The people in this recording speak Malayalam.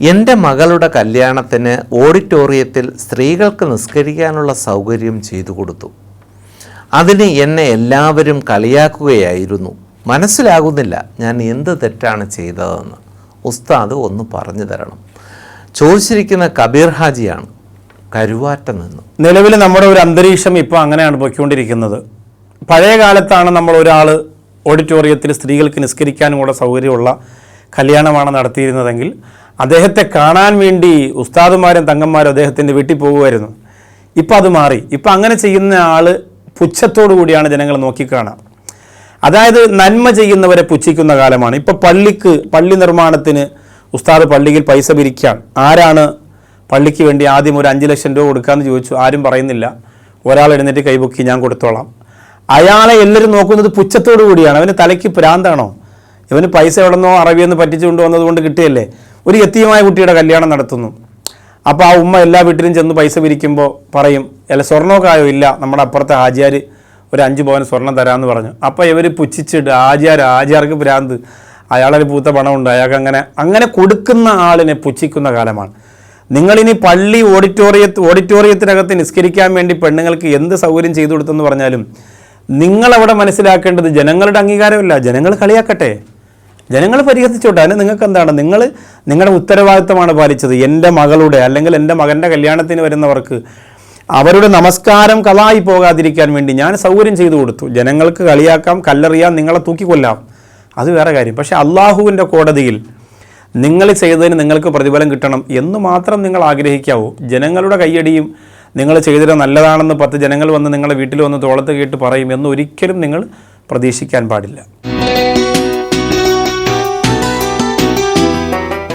എന്റെ മകളുടെ കല്യാണത്തിന് ഓഡിറ്റോറിയത്തിൽ സ്ത്രീകൾക്ക് നിസ്കരിക്കാനുള്ള സൗകര്യം ചെയ്തു കൊടുത്തു. അതിന് എന്നെ എല്ലാവരും കളിയാക്കുകയായിരുന്നു. മനസ്സിലാകുന്നില്ല ഞാൻ എന്ത് തെറ്റാണ് ചെയ്തതെന്ന്. ഉസ്താദ് ഒന്ന് പറഞ്ഞു തരണം. ചോദിച്ചിരിക്കുന്ന കബീർ ഹാജിയാണ് കരുവാറ്റ നിന്നു. നിലവിൽ നമ്മുടെ ഒരു അന്തരീക്ഷം ഇപ്പോൾ അങ്ങനെയാണ് പോയിക്കൊണ്ടിരിക്കുന്നത്. പഴയ കാലത്താണ് നമ്മൾ ഒരാൾ ഓഡിറ്റോറിയത്തിൽ സ്ത്രീകൾക്ക് നിസ്കരിക്കാനും കൂടെ സൗകര്യമുള്ള കല്യാണമാണ് നടത്തിയിരുന്നതെങ്കിൽ അദ്ദേഹത്തെ കാണാൻ വേണ്ടി ഉസ്താദുമാരും തങ്ങന്മാരും അദ്ദേഹത്തിന്റെ വീട്ടിൽ പോകുമായിരുന്നു. ഇപ്പം അത് മാറി. ഇപ്പം അങ്ങനെ ചെയ്യുന്ന ആൾ പുച്ഛത്തോടു കൂടിയാണ് ജനങ്ങൾ നോക്കിക്കാണുക അതായത് നന്മ ചെയ്യുന്നവരെ പുച്ഛിക്കുന്ന കാലമാണ്. ഇപ്പം പള്ളിക്ക് പള്ളി നിർമ്മാണത്തിന് ഉസ്താദ് പള്ളിയിൽ പൈസ പിരിക്കാൻ. ആരാണ് പള്ളിക്ക് വേണ്ടി ആദ്യം ഒരു അഞ്ച് ലക്ഷം രൂപ കൊടുക്കാമെന്ന് ചോദിച്ചു. ആരും പറയുന്നില്ല. ഒരാൾ എഴുന്നേറ്റ് കൈപൊക്കി ഞാൻ കൊടുത്തോളാം. അയാളെ എല്ലാവരും നോക്കുന്നത് പുച്ഛത്തോടു കൂടിയാണ്. അവന് തലയ്ക്ക് പ്രാന്താണോ? ഇവന് പൈസ എവിടെന്നോ അറബിയെന്ന് പറ്റിച്ചുകൊണ്ട് വന്നതുകൊണ്ട് കിട്ടിയല്ലേ? ഒരു എത്തിയമായ കുട്ടിയുടെ കല്യാണം നടത്തുന്നു. അപ്പോൾ ആ ഉമ്മ എല്ലാ വീട്ടിലും ചെന്ന് പൈസ പിരിക്കുമ്പോൾ പറയും അല്ല സ്വർണമൊക്കെയോ ഇല്ല നമ്മുടെ അപ്പുറത്തെ ആചാർ ഒരു അഞ്ച് പവൻ സ്വർണം തരാമെന്ന് പറഞ്ഞു. അപ്പോൾ ഇവർ പുച്ഛിച്ചിട്ട് ആചാർ ആചാർക്ക് ഭ്രാന്ത്. അയാളൊരു പൂത്ത പണമുണ്ട് അയാൾക്ക് അങ്ങനെ അങ്ങനെ കൊടുക്കുന്ന ആളിനെ പുച്ഛിക്കുന്ന കാലമാണ്. നിങ്ങളിനി പള്ളി ഓഡിറ്റോറിയത്ത് ഓഡിറ്റോറിയത്തിനകത്ത് നിസ്കരിക്കാൻ വേണ്ടി പെണ്ണുങ്ങൾക്ക് എന്ത് സൗകര്യം ചെയ്തു കൊടുത്തെന്ന് പറഞ്ഞാലും നിങ്ങളവിടെ മനസ്സിലാക്കേണ്ടത് ജനങ്ങളുടെ അംഗീകാരമല്ല. ജനങ്ങൾ കളിയാക്കട്ടെ. ജനങ്ങൾ പരിഹസിച്ചോട്ടെ. അതിന് നിങ്ങൾക്ക് എന്താണ് നിങ്ങൾ നിങ്ങളുടെ ഉത്തരവാദിത്തമാണ് പാലിച്ചത്. എന്റെ മകളുടെ അല്ലെങ്കിൽ എന്റെ മകന്റെ കല്യാണത്തിന് വരുന്നവർക്ക് അവരുടെ നമസ്കാരം കളായി പോകാതിരിക്കാൻ വേണ്ടി ഞാൻ സൗകര്യം ചെയ്തു കൊടുത്തു. ജനങ്ങൾക്ക് കളിയാക്കാം കല്ലെറിയാം നിങ്ങളെ തൂക്കിക്കൊല്ലാം. അത് വേറെ കാര്യം. പക്ഷേ അള്ളാഹുവിന്റെ കോടതിയിൽ നിങ്ങൾ ചെയ്തതിന് നിങ്ങൾക്ക് പ്രതിഫലം കിട്ടണം എന്ന് മാത്രം നിങ്ങൾ ആഗ്രഹിക്കാവൂ. ജനങ്ങളുടെ കയ്യടിയും നിങ്ങൾ ചെയ്തത് നല്ലതാണെന്ന് പത്ത് ജനങ്ങൾ വന്ന് നിങ്ങളുടെ വീട്ടിൽ വന്ന് തോളത്ത് കേട്ട് പറയും എന്ന് ഒരിക്കലും നിങ്ങൾ പ്രതീക്ഷിക്കാൻ പാടില്ല.